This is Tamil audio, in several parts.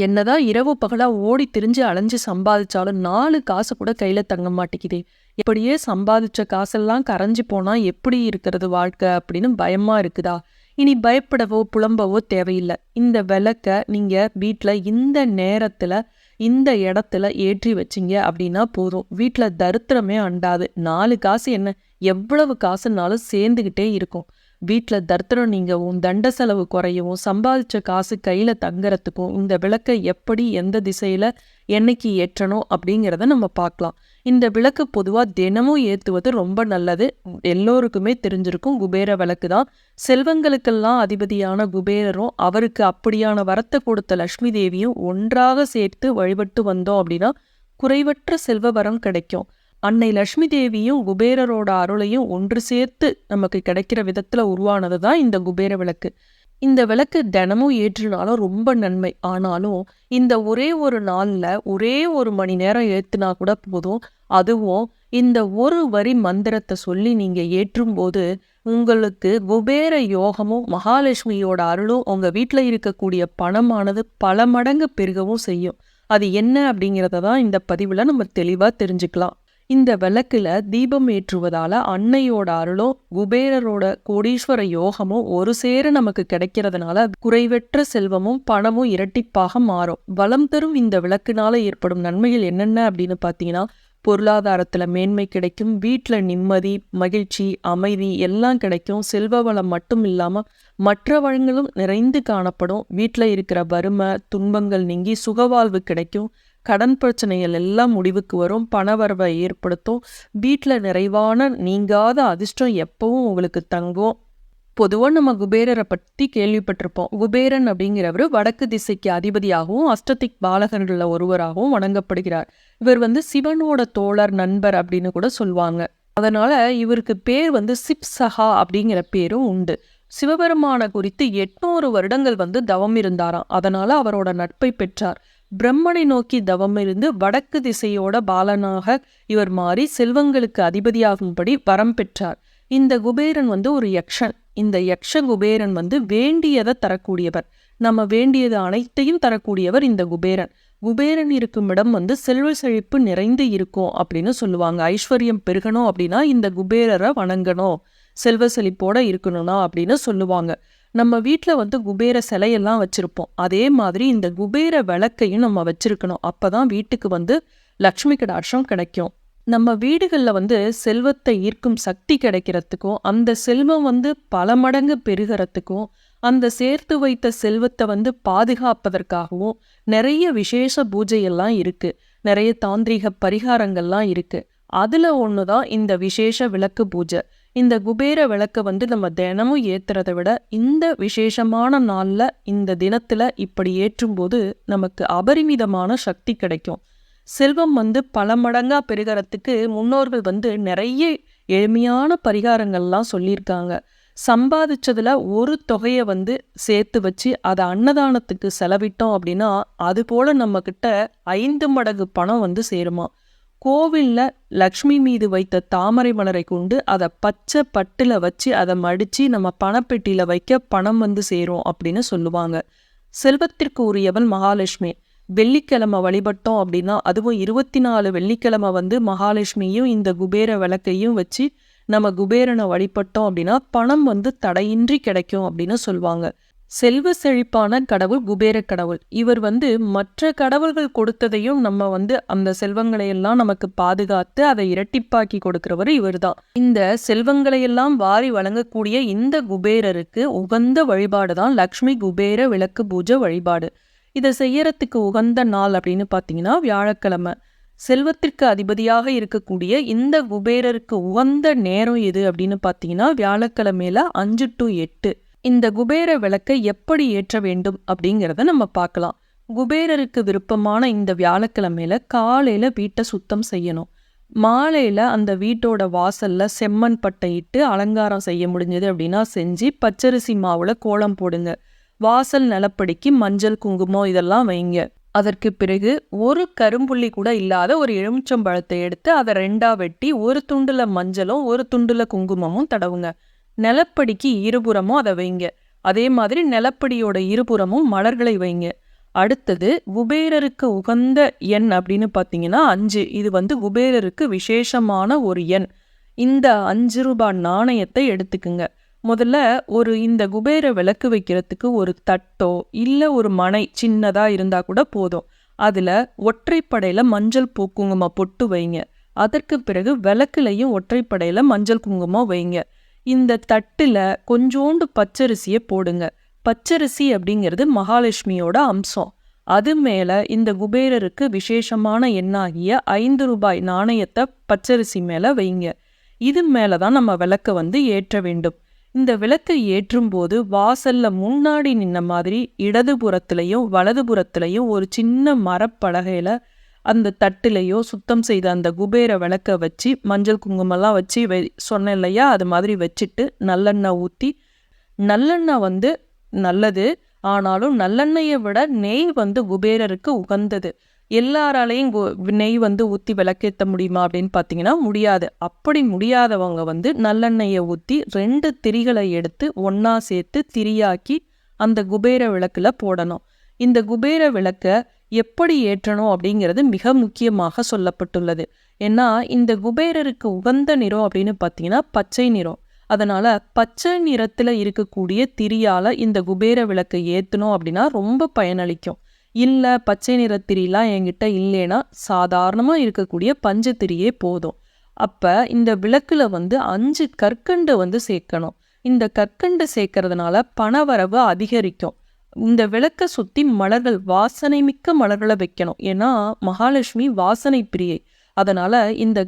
என்னதான் இரவு பகலா ஓடி திரிஞ்சு அலைஞ்சு சம்பாதிச்சாலும் நாலு காசு கூட கையில தங்க மாட்டேங்குதே. இப்படியே சம்பாதிச்ச காசெல்லாம் கரைஞ்சு போனா எப்படி இருக்கிறது வாழ்க்கை அப்படின்னு பயமா இருக்குதா? இனி பயப்படவோ புலம்பவோ தேவையில்லை. இந்த விளக்க நீங்க வீட்ல இந்த நேரத்துல இந்த இடத்துல ஏற்றி வச்சீங்க அப்படின்னா போதும். வீட்டில் தரித்திரமே அண்டாது. நாலு காசு என்ன? எவ்வளவு காசுனாலும் சேர்ந்துக்கிட்டே இருக்கும். வீட்ல தர்த்தனம் நீங்கவும் தண்ட செலவு குறையவும் சம்பாதிச்ச காசு கையில தங்கறதுக்கும் இந்த விளக்கை எப்படி எந்த திசையில என்னைக்கு ஏற்றணும் அப்படிங்கிறத நம்ம பார்க்கலாம். இந்த விளக்கு பொதுவா தினமும் ஏத்துவது ரொம்ப நல்லது. எல்லோருக்குமே தெரிஞ்சிருக்கும் குபேர விளக்கு தான். செல்வங்களுக்கெல்லாம் அதிபதியான குபேரரும் அவருக்கு அப்படியான வரத்தை கொடுத்த லக்ஷ்மி தேவியும் ஒன்றாக சேர்த்து வழிபட்டு வந்தோம் அப்படின்னா குறைவற்ற செல்வ வரம் கிடைக்கும். அன்னை லக்ஷ்மி தேவியும் குபேரரோட அருளையும் ஒன்று சேர்த்து நமக்கு கிடைக்கிற விதத்தில் உருவானது தான் இந்த குபேர விளக்கு. இந்த விளக்கு தினமும் ஏற்றினாலும் ரொம்ப நன்மை. ஆனாலும் இந்த ஒரே ஒரு நாளில் ஒரே ஒரு மணி நேரம் ஏற்றுனா கூட போதும். அதுவும் இந்த ஒரு வரி மந்திரத்தை சொல்லி நீங்கள் ஏற்றும் போது உங்களுக்கு குபேர யோகமும் மகாலட்சுமியோட அருளும் உங்கள் வீட்டில் இருக்கக்கூடிய பணமானது பல மடங்கு பெருகவும் செய்யும். அது என்ன அப்படிங்கிறத தான் இந்த பதிவில் நம்ம தெளிவாக தெரிஞ்சுக்கலாம். இந்த விளக்குல தீபம் ஏற்றுவதால அன்னையோட அருளோ குபேரரோட கோடீஸ்வர யோகமும் ஒரு சேர நமக்கு கிடைக்கிறதுனால குறைவற்ற செல்வமும் பணமும் இரட்டிப்பாக மாறும். வளம் தரும் இந்த விளக்குனால ஏற்படும் நன்மைகள் என்னென்ன அப்படின்னு பார்த்தீங்கன்னா பொருளாதாரத்துல மேன்மை கிடைக்கும் வீட்ல நிம்மதி மகிழ்ச்சி அமைதி எல்லாம் கிடைக்கும். செல்வ வளம் மட்டும் இல்லாம மற்ற வளங்களும் நிறைந்து காணப்படும். வீட்ல இருக்கிற வறுமை துன்பங்கள் நீங்கி சுகவாழ்வு கிடைக்கும். கடன் பிரச்சனைகள் எல்லாம் முடிவுக்கு வரும் பணவரவை ஏற்படுத்தும். வீட்டில் நிறைவான நீங்காத அதிர்ஷ்டம் எப்பவும் உங்களுக்கு தங்கும். பொதுவாக நம்ம குபேரரை பற்றி கேள்விப்பட்டிருப்போம். குபேரன் அப்படிங்கிறவர் வடக்கு திசைக்கு அதிபதியாகவும் அஷ்டதிக் பாலகர்களில் ஒருவராகவும் வணங்கப்படுகிறார். இவர் வந்து சிவனோட தோழர் நண்பர் அப்படின்னு கூட சொல்லுவாங்க. அதனால இவருக்கு பேர் வந்து சிப்சஹா அப்படிங்கிற பேரும் உண்டு. சிவபெருமான குறித்து எட்நூறு வருடங்கள் வந்து தவம் இருந்தாராம். அதனால அவரோட நட்பை பெற்றார். பிரம்மனை நோக்கி தவம் இருந்து வடக்கு திசையோட பாலனாக இவர் மாறி செல்வங்களுக்கு அதிபதியாகும்படி வரம் பெற்றார். இந்த குபேரன் வந்து ஒரு யக்ஷன். இந்த யக்ஷ குபேரன் வந்து வேண்டியதை தரக்கூடியவர். நம்ம வேண்டியது அனைத்தையும் தரக்கூடியவர் இந்த குபேரன். குபேரன் இருக்கும் இடம் வந்து செல்வ செழிப்பு நிறைந்து இருக்கும் அப்படின்னு சொல்லுவாங்க. ஐஸ்வர்யம் பெருகணும் அப்படின்னா இந்த குபேரரை வணங்கணும். செல்வ செழிப்போட இருக்கணும்னா அப்படின்னு சொல்லுவாங்க. நம்ம வீட்டில் வந்து குபேர சிலையெல்லாம் வச்சுருப்போம். அதே மாதிரி இந்த குபேர விளக்கையும் நம்ம வச்சிருக்கணும். அப்போ தான் வீட்டுக்கு வந்து லக்ஷ்மி கடாட்சம் கிடைக்கும். நம்ம வீடுகளில் வந்து செல்வத்தை ஈர்க்கும் சக்தி கிடைக்கிறதுக்கும் அந்த செல்வம் வந்து பல மடங்கு பெருகிறதுக்கும் அந்த சேர்த்து வைத்த செல்வத்தை வந்து பாதுகாப்பதற்காகவும் நிறைய விசேஷ பூஜையெல்லாம் இருக்கு. நிறைய தாந்திரிக பரிகாரங்கள்லாம் இருக்கு. அதில் ஒன்று தான் இந்த விசேஷ விளக்கு பூஜை. இந்த குபேர விளக்கை வந்து நம்ம தினமும் ஏற்றுறத விட இந்த விசேஷமான நாளில் இந்த தினத்தில் இப்படி ஏற்றும்போது நமக்கு அபரிமிதமான சக்தி கிடைக்கும். செல்வம் வந்து பல மடங்காக பெருகிறதுக்கு முன்னோர்கள் வந்து நிறைய எளிமையான பரிகாரங்கள்லாம் சொல்லியிருக்காங்க. சம்பாதிச்சதில் ஒரு தொகையை வந்து சேர்த்து வச்சு அதை அன்னதானத்துக்கு செலவிட்டோம் அப்படின்னா அதுபோல் நம்மக்கிட்ட ஐந்து மடங்கு பணம் வந்து சேருமா கோவில்ல லக்ஷ்மி மீது வைத்த தாமரை மலரை கொண்டு அதை பச்சை பட்டில் வச்சு அதை மடித்து நம்ம பணப்பெட்டியில் வைக்க பணம் வந்து சேரும் அப்படின்னு சொல்லுவாங்க. செல்வத்திற்கு உரியவன் மகாலட்சுமி. வெள்ளிக்கிழமை வழிபட்டோம் அப்படின்னா அதுவும் இருபத்தி நாலு வெள்ளிக்கிழமை வந்து மகாலட்சுமியும் இந்த குபேர விளக்கையும் வச்சு நம்ம குபேரனை வழிபட்டோம் அப்படின்னா பணம் வந்து தடையின்றி கிடைக்கும் அப்படின்னு சொல்லுவாங்க. செல்வ செழிப்பான கடவுள் குபேர கடவுள். இவர் வந்து மற்ற கடவுள்கள் கொடுத்ததையும் நம்ம வந்து அந்த செல்வங்களை எல்லாம் நமக்கு பாதுகாத்து அதை இரட்டிப்பாக்கி கொடுக்கிறவர் இவர்தான். இந்த செல்வங்களை எல்லாம் வாரி வழங்கக்கூடிய இந்த குபேரருக்கு உகந்த வழிபாடு தான் லக்ஷ்மி குபேர விளக்கு பூஜை வழிபாடு. இதை செய்யறதுக்கு உகந்த நாள் அப்படின்னு பார்த்தீங்கன்னா வியாழக்கிழமை. செல்வத்திற்கு அதிபதியாக இருக்கக்கூடிய இந்த குபேரருக்கு உகந்த நேரம் எது அப்படின்னு பார்த்தீங்கன்னா வியாழக்கிழமையில அஞ்சு டு எட்டு. இந்த குபேர விளக்கை எப்படி ஏற்ற வேண்டும் அப்படிங்கிறத நம்ம பார்க்கலாம். குபேரருக்கு விருப்பமான இந்த வியாழக்கிழமையில காலையில வீட்டை சுத்தம் செய்யணும். மாலையில அந்த வீட்டோட வாசல்ல செம்மண் பட்டை இட்டு அலங்காரம் செய்ய முடிஞ்சது அப்படின்னா செஞ்சு பச்சரிசி மாவுல கோலம் போடுங்க. வாசல் நிலப்படிக்கு மஞ்சள் குங்குமம் இதெல்லாம் வைங்க. அதற்கு பிறகு ஒரு கரும்புள்ளி கூட இல்லாத ஒரு எலுமிச்சம்பழத்தை எடுத்து அதை ரெண்டா வெட்டி ஒரு துண்டுல மஞ்சளும் ஒரு துண்டுல குங்குமமும் தடவுங்க. நிலப்படிக்கு இருபுறமும் அதை வைங்க. அதே மாதிரி நிலப்படியோட இருபுறமும் மலர்களை வைங்க. அடுத்தது குபேரருக்கு உகந்த எண் அப்படின்னு பார்த்தீங்கன்னா அஞ்சு. இது வந்து குபேரருக்கு விசேஷமான ஒரு எண். இந்த அஞ்சு ரூபாய் நாணயத்தை எடுத்துக்குங்க. முதல்ல ஒரு இந்த குபேர விளக்கு வைக்கிறதுக்கு ஒரு தட்டோ இல்லை ஒரு மனை சின்னதாக இருந்தால் கூட போதும். அதில் ஒற்றைப்படையில் மஞ்சள் பூ குங்குமம் பொட்டு வைங்க. அதற்கு பிறகு விளக்குலையும் ஒற்றைப்படையில் மஞ்சள் குங்குமம் வைங்க. இந்த தட்டில் கொஞ்சோண்டு பச்சரிசியை போடுங்க. பச்சரிசி அப்படிங்கிறது மகாலட்சுமியோட அம்சம். அது மேலே இந்த குபேரருக்கு விசேஷமான எண்ணாகிய ஐந்து ரூபாய் நாணயத்தை பச்சரிசி மேலே வைங்க. இது மேலே தான் நம்ம விளக்கை வந்து ஏற்ற வேண்டும். இந்த விளக்கை ஏற்றும் போது வாசல்ல முன்னாடி நின்ன மாதிரி இடதுபுறத்துலையும் வலதுபுறத்துலையும் ஒரு சின்ன மரப்பலகையில அந்த தட்டுலையோ சுத்தம் செய்த அந்த குபேர விளக்க வச்சு மஞ்சள் குங்குமம்லாம் வச்சு வை சொன்னேன் இல்லையா? அது மாதிரி வச்சுட்டு நல்லெண்ணெய் ஊற்றி நல்லெண்ணெய் வந்து நல்லது ஆனாலும் நல்லெண்ணெயை விட நெய் வந்து குபேரருக்கு உகந்தது. எல்லாராலையும் நெய் வந்து ஊற்றி விளக்கேற்ற முடியுமா அப்படின்னு பார்த்தீங்கன்னா முடியாது. அப்படி முடியாதவங்க வந்து நல்லெண்ணெயை ஊற்றி ரெண்டு திரிகளை எடுத்து ஒன்றா சேர்த்து திரியாக்கி அந்த குபேர விளக்கில் போடணும். இந்த குபேர விளக்கை எப்படி ஏற்றணும் அப்படிங்கிறது மிக முக்கியமாக சொல்லப்பட்டுள்ளது. ஏன்னா இந்த குபேரருக்கு உகந்த நிறம் அப்படின்னு பார்த்தீங்கன்னா பச்சை நிறம் அதனால் பச்சை நிறத்தில் இருக்கக்கூடிய திரியால் இந்த குபேர விளக்கை ஏற்றணும் அப்படின்னா ரொம்ப பயனளிக்கும். இல்லை பச்சை நிற திரிலாம் என்கிட்ட இல்லைன்னா சாதாரணமாக இருக்கக்கூடிய பஞ்சு திரியே போதும். அப்போ இந்த விளக்கில் வந்து அஞ்சு கற்கண்டு வந்து சேர்க்கணும். இந்த கற்கண்டு சேர்க்கறதுனால பணவரவு அதிகரிக்கும். இந்த விளக்க சுத்தி மலர்கள் வாசனை மிக்க மலர்களை வைக்கணும். ஏன்னா மகாலட்சுமி வாசனை பிரியை. அதனால் இந்த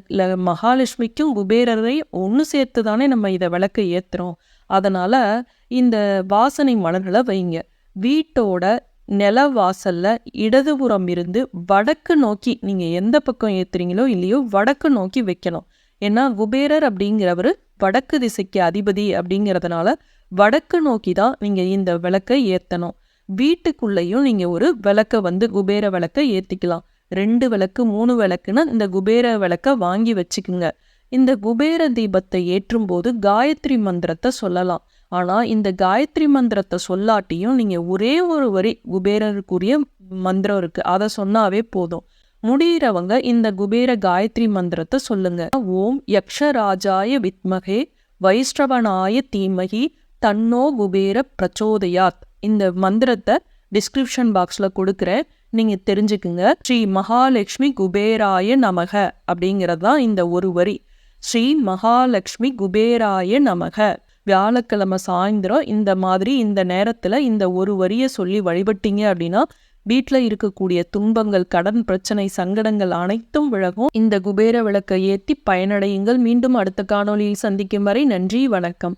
மகாலட்சுமிக்கும் குபேரரை ஒன்று சேர்த்து தானே நம்ம இதை விளக்க ஏற்றுறோம் அதனால் இந்த வாசனை மலர்களை வைங்க. வீட்டோட நில வாசலில் இடதுபுறம் இருந்து வடக்கு நோக்கி நீங்கள் எந்த பக்கம் ஏற்றுறீங்களோ இல்லையோ வடக்கு நோக்கி வைக்கணும். ஏன்னா குபேரர் அப்படிங்கிறவர் வடக்கு திசைக்கு அதிபதி அப்படிங்கிறதுனால வடக்கு நோக்கி தான் நீங்க இந்த விளக்கை ஏத்தணும். வீட்டுக்குள்ளேயும் நீங்க ஒரு விளக்க வந்து குபேர விளக்கை ஏத்திக்கலாம். ரெண்டு விளக்கு மூணு விளக்குன்னு இந்த குபேர விளக்கை வாங்கி வச்சுக்குங்க. இந்த குபேர தீபத்தை ஏற்றும் போது காயத்ரி மந்திரத்தை சொல்லலாம். ஆனா இந்த காயத்ரி மந்திரத்தை சொல்லாட்டியும் நீங்க ஒரே ஒரு வரி குபேரருக்குரிய மந்திரம் இருக்கு. அதை சொன்னாவே போதும். முடியிறவங்க இந்த குபேர காயத்ரி மந்திரத்தை சொல்லுங்க. ஓம் யக்ஷராஜாய வித்மகே வைஷ்ணவனாய தீமகி தன்னோ குபேர பிரச்சோதயாத். இந்த மந்திரத்தை டிஸ்கிரிப்ஷன் பாக்ஸில் கொடுக்குறேன். நீங்கள் தெரிஞ்சுக்குங்க. ஸ்ரீ மகாலட்சுமி குபேராய நமக அப்படிங்கிறது தான் இந்த ஒரு வரி. ஸ்ரீ மகாலட்சுமி குபேராய நமக. வியாழக்கிழமை சாயந்தரம் இந்த மாதிரி இந்த நேரத்தில் இந்த ஒரு வரியை சொல்லி வழிபட்டீங்க அப்படின்னா வீட்டில் இருக்கக்கூடிய துன்பங்கள் கடன் பிரச்சனை சங்கடங்கள் அனைத்தும் விலகும். இந்த குபேர விளக்கை ஏற்றி பயனடையுங்கள். மீண்டும் அடுத்த காணொளியில் சந்திக்கும் வரை நன்றி வணக்கம்.